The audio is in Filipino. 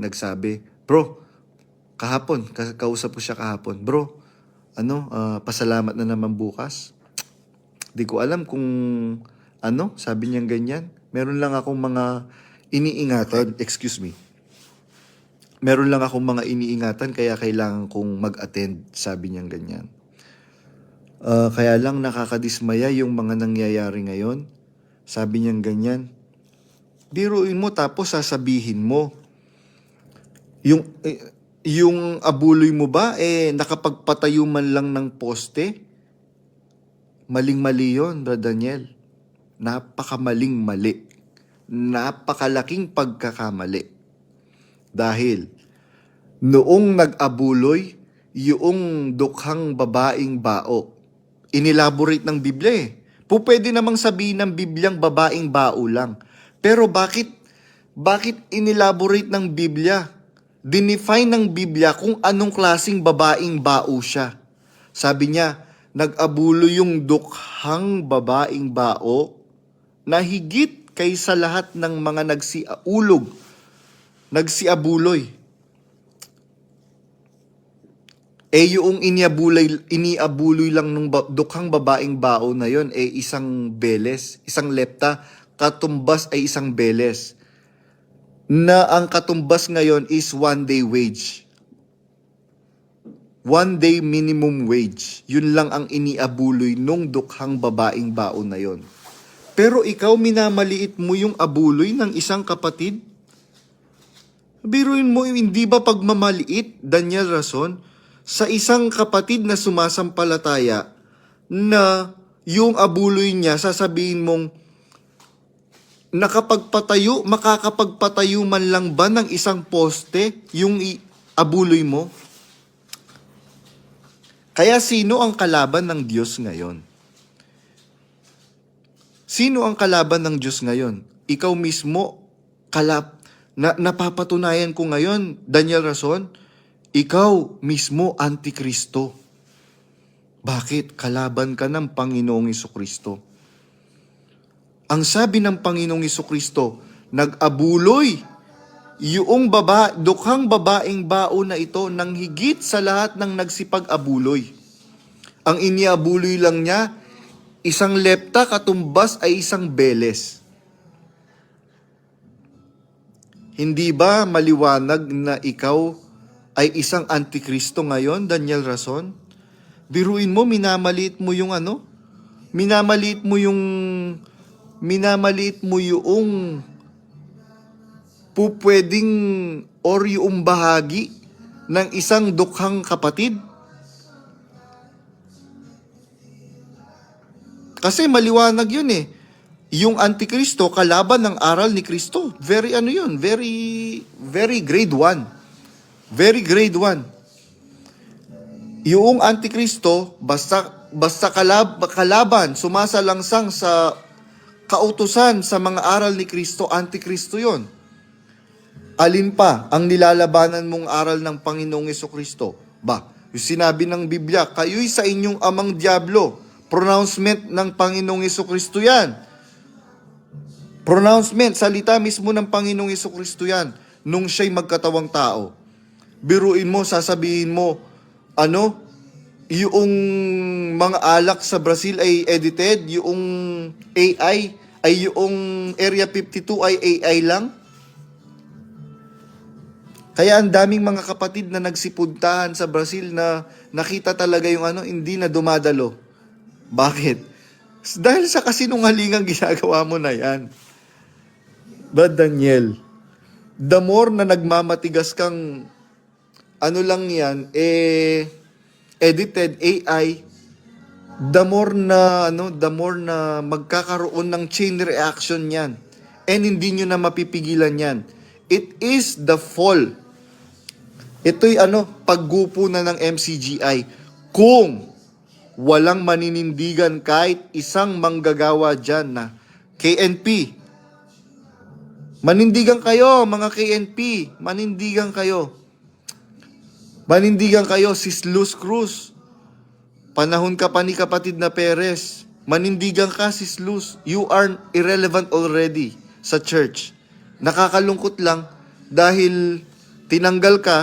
nagsabi, bro, kahapon, ka- kausap ko siya kahapon, bro, ano, ah, pasalamat na naman bukas. Di ko alam kung ano, sabi niyang ganyan. Meron lang akong mga iniingatan, excuse me. Meron lang akong mga iniingatan kaya kailangan kong mag-attend, sabi niyang ganyan. Ah, kaya lang nakakadismaya yung mga nangyayari ngayon. Sabi niyang ganyan. Biruin mo tapos sasabihin mo. Yung eh, yung abuloy mo ba eh nakapagpatayo man lang ng poste? Maling-mali 'yon, Brad Daniel. Napakamaling mali. Napakalaking pagkakamali. Dahil noong nag-abuloy yung dukhang babaeng bao, inelaborate ng Biblia eh. Po namang sabihin ng Bibliang babaeng bao lang. Pero bakit bakit inelaborate ng Biblia? Dinefine ng Biblia kung anong klasing babaeng bao siya. Sabi niya, nag-abulo yung dukhang babaeng bao na higit kaysa lahat ng mga nagsiulog, nagsiabuloy. Eh yung iniabuloy, iniabuloy lang nung ba- dukhang babaeng bao na yon eh isang beles, isang lepta, katumbas ay isang beles. Na ang katumbas ngayon is one day wage. One day minimum wage. Yun lang ang iniabuloy nung dukhang babaeng bao na yon. Pero ikaw minamaliit mo yung abuloy ng isang kapatid? Biruin mo, hindi ba pagmamaliit, Daniel Rason, sa isang kapatid na sumasampalataya na yung abuloy niya, sasabihin mong, nakapagpatayo, makakapagpatayo man lang ba ng isang poste yung abuloy mo? Kaya sino ang kalaban ng Diyos ngayon? Sino ang kalaban ng Diyos ngayon? Ikaw mismo, kalap, na, napapatunayan ko ngayon, Daniel Rason, ikaw mismo antikristo. Bakit? Kalaban ka ng Panginoong Kristo. Ang sabi ng Panginoong Kristo, nag-abuloy yung baba, dukhang babaeng bao na ito nang higit sa lahat ng nagsipag-abuloy. Ang iniabuloy lang niya, isang lepta katumbas ay isang beles. Hindi ba maliwanag na ikaw ay isang antikristo ngayon, Daniel Rason? Biruin mo, minamaliit mo yung ano? Minamaliit mo yung... Minamaliit mo yung pupwedeng or yung bahagi ng isang dukhang kapatid? Kasi maliwanag yun eh. Yung Antikristo, kalaban ng aral ni Kristo. Very ano yun, very, very grade 1. Very grade 1. Yung Antikristo, basta, basta kalab, kalaban, sumasalangsang sa kautusan sa mga aral ni Kristo, Antikristo yon. Alin pa ang nilalabanan mong aral ng Panginoong Yeso Kristo? Ba, yung sinabi ng Biblia, kayo'y sa inyong amang diablo. Pronouncement ng Panginoong Yeso Kristo yan. Pronouncement, salita mismo ng Panginoong Yeso Kristo yan nung siya'y magkatawang tao. Biruin mo, sasabihin mo, ano, yung mga alak sa Brazil ay edited, yung AI, ay yung Area 52 ay AI lang? Kaya ang daming mga kapatid na nagsipuntahan sa Brazil na nakita talaga yung ano, hindi na dumadalo. Bakit? Dahil sa kasinungalingang ginagawa mo na yan. Brad Daniel, the more na nagmamatigas kang ano lang yan, eh, edited AI, the more na, ano, the more na magkakaroon ng chain reaction yan. And hindi nyo na mapipigilan yan. It is the fall. Ito'y ano, paggupo na ng MCGI. Kung walang maninindigan kahit isang manggagawa dyan na KNP, Manindigan kayo, mga KNP. Manindigan kayo. Manindigan kayo, Sis Luz Cruz. Panahon ka pa ni kapatid na Perez. Manindigan ka, Sis Luz. You are irrelevant already sa church. Nakakalungkot lang dahil tinanggal ka,